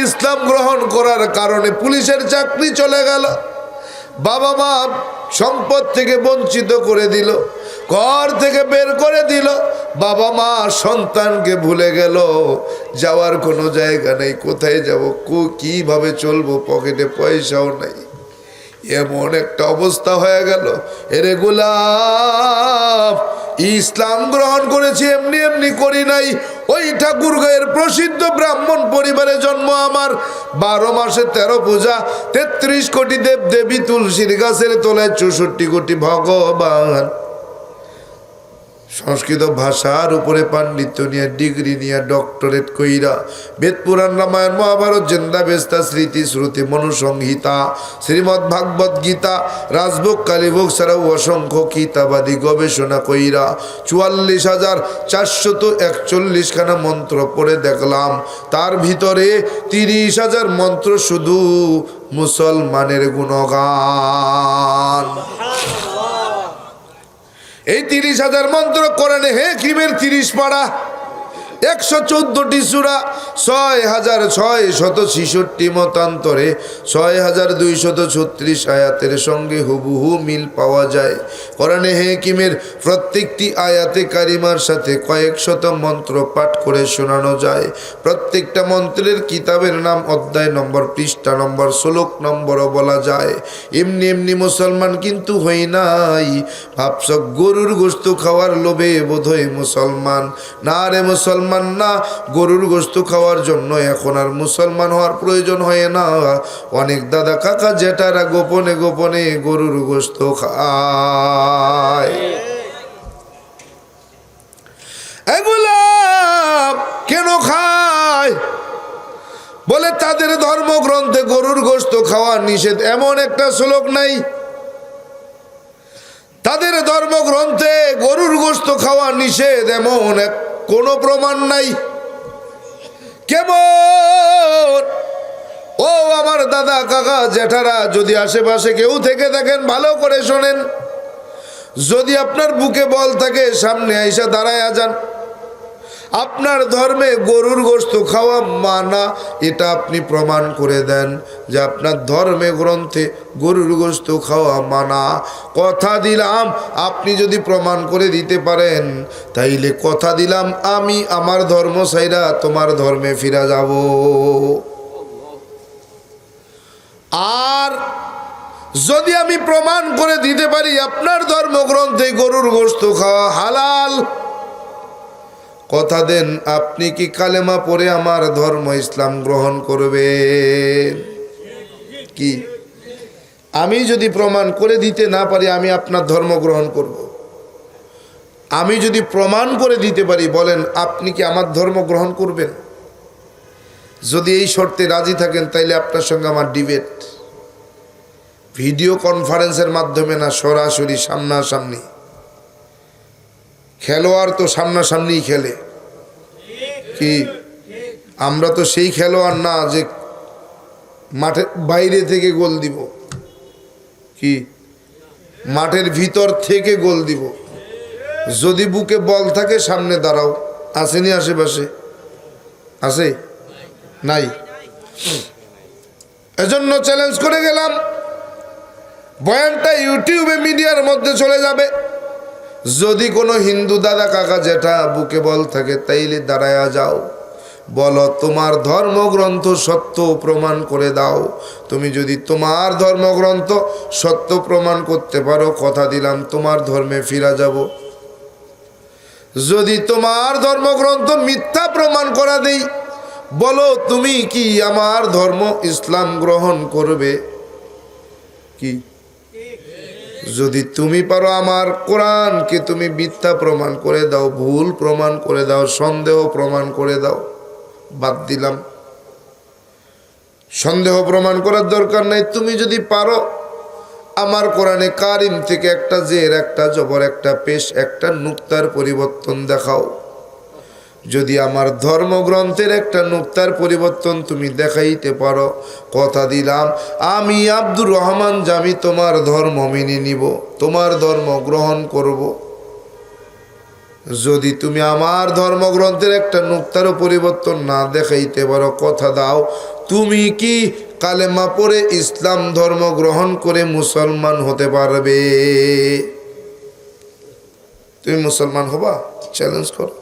ইসলাম গ্রহণ করার কারণে পুলিশের চাকরি চলে গেল। বাবা মা সম্পদ থেকে বঞ্চিত করে দিল, ঘর থেকে বের করে দিল। বাবা মা সন্তানকে ভুলে গেল, যাওয়ার কোনো জায়গা নেই, কোথায় যাব কীভাবে চলবো, পকেটে পয়সাও নেই। এমন একটা অবস্থা হয়ে গেল। এরে গোলাপ, ইসলাম গ্রহণ করেছি, এমনি এমনি করি নাই ওই ঠাকুর গায়ের প্রসিদ্ধ ব্রাহ্মণ পরিবারে জন্ম আমার। বারো মাসে তেরো পূজা, তেত্রিশ কোটি দেব দেবী তুলসীর গাছের তোলায় চৌষট্টি কোটি ভগবান। সংস্কৃত ভাষার উপরে পাণ্ডিত্য নিয়ে ডিগ্রি নিয়ে ডক্টরেট কইরা বেদ পুরাণ রামায়ণ মহাভারত জেন্দা বেস্তা স্মৃতি শ্রুতি মনুসংহিতা শ্রীমৎ ভাগবত গীতা, রাজভোগ, কালীভোগ ছাড়াও অসংখ্য কিতাবাদি গবেষণা কইরা চুয়াল্লিশ হাজার চারশত একচল্লিশখানা মন্ত্র পড়ে দেখলাম। তার ভিতরে তিরিশ হাজার মন্ত্র শুধু মুসলমানের গুণগান। এই তিরিশ হাজার মন্ত্র কোরআনে হে কিমের তিরিশ পাড়া একশো চোদ্দটি সুরা ছয় হাজার ছয় শত ছিষট্টি মতান্তরে ছয় হাজার দুইশত ছত্রিশ আয়াতের সঙ্গে হুবহু মিল পাওয়া যায়। কোরআনে হেকিমের প্রত্যেকটি আয়াতে কারিমার সাথে কয়েক শত মন্ত্র পাঠ করে শোনানো যায়। প্রত্যেকটা মন্ত্রের কিতাবের নাম অধ্যায় নম্বর পৃষ্ঠা নম্বর শ্লোক নম্বরও বলা যায়। এমনি এমনি মুসলমান কিন্তু হই নাই। ভাবছ গরুর গোস্ত খাওয়ার লোভে বোধহয় মুসলমান। না রে মুসলমান, না গরুর গোস্ত খাওয়ার জন্য এখন আর মুসলমান হওয়ার প্রয়োজন হয় না। অনেক দাদা কাকা জেঠারা গোপনে গোপনে গরুর গোস্ত খায়। কেন খায়? বলে তাদের ধর্মগ্রন্থে গরুর গোস্ত খাওয়া নিষেধ এমন একটা শ্লোক নাই। তাদের ধর্মগ্রন্থে গরুর গোস্ত খাওয়া নিষেধ এমন এক কোনো প্রমাণ নাই। কেমন? ও আমার দাদা, কাকা, জেঠারা, যদি আশেপাশে কেউ থেকে থাকেন, ভালো করে শোনেন। যদি আপনার বুকে বল থাকে, সামনে আইসা দাঁড়ায় যান। আপনার ধর্মে গরুর গোস্ত খাওয়া মানা, এটা আপনি প্রমাণ করে দেন। যে আপনার ধর্মে গ্রন্থে গরুর গোস্ত খাওয়া মানা। কথা দিলাম, আপনি যদি প্রমাণ করে দিতে পারেন, তাইলে কথা দিলাম, আমি আমার ধর্ম সাইরা তোমার ধর্মে ফিরা যাব। আর যদি আমি প্রমাণ করে দিতে পারি, আপনার ধর্মগ্রন্থে গরুর গোস্ত খাওয়া হালাল, কথা দেন, আপনি কি কালেমা পড়ে আমার ধর্ম ইসলাম গ্রহণ করবেন? কি? আমি যদি প্রমাণ করে দিতে না পারি, আমি আপনার ধর্ম গ্রহণ করব। আমি যদি প্রমাণ করে দিতে পারি, বলেন, আপনি কি আমার ধর্ম গ্রহণ করবেন? যদি এই শর্তে রাজি থাকেন, তাইলে আপনার সঙ্গে আমার ডিবেট ভিডিও কনফারেন্সের মাধ্যমে না, সরাসরি সামনাসামনি। খেলোয়াড় তো সামনাসামনিই খেলে। কি? আমরা তো সেই খেলোয়াড় না যে মাঠের বাইরে থেকে গোল দিব। কি? মাঠের ভিতর থেকে গোল দিব। যদি বুকে বল থাকে, সামনে দাঁড়াও। আসেনি আশেপাশে? আছে? নাই। এজন্য চ্যালেঞ্জ করে গেলাম। বয়ানটা ইউটিউবে, মিডিয়ার মধ্যে চলে যাবে। যদি কোনো হিন্দু দাদা কাকা, জেঠা, বুকে বল থাকে, তাইলে দাঁড়ায়া যাও। বলো, তোমার ধর্মগ্রন্থ সত্য প্রমাণ করে দাও। তুমি যদি তোমার ধর্মগ্রন্থ সত্য প্রমাণ করতে পারো, কথা দিলাম, তোমার ধর্মে ফিরা যাব। যদি তোমার ধর্মগ্রন্থ মিথ্যা প্রমাণ করা দেই, বলো, তুমি কি আমার ধর্ম ইসলাম গ্রহণ করবে? কি? যদি তুমি পারো আমার কোরআনকে তুমি মিথ্যা প্রমাণ করে দাও, ভুল প্রমাণ করে দাও, সন্দেহ প্রমাণ করে দাও। বাদ দিলাম। সন্দেহ প্রমাণ করার দরকার নাই। তুমি যদি পারো, আমার কোরআনে কারিম থেকে একটা জের, একটা জবর, একটা পেশ, একটা নুক্তার পরিবর্তন দেখাও। যদি আমার ধর্মগ্রন্থের একটা নুক্তার পরিবর্তন তুমি দেখাইতে পারো, কথা দিলাম, আমি আব্দুর রহমান জামি তোমার ধর্ম মেনে নিব, তোমার ধর্ম গ্রহণ করব। যদি তুমি আমার ধর্মগ্রন্থের একটা নুক্তারও পরিবর্তন না দেখাইতে পারো, কথা দাও। তুমি কি কালেমা পরে ইসলাম ধর্ম গ্রহণ করে মুসলমান হতে পারবে? তুমি মুসলমান হবা? চ্যালেঞ্জ করো।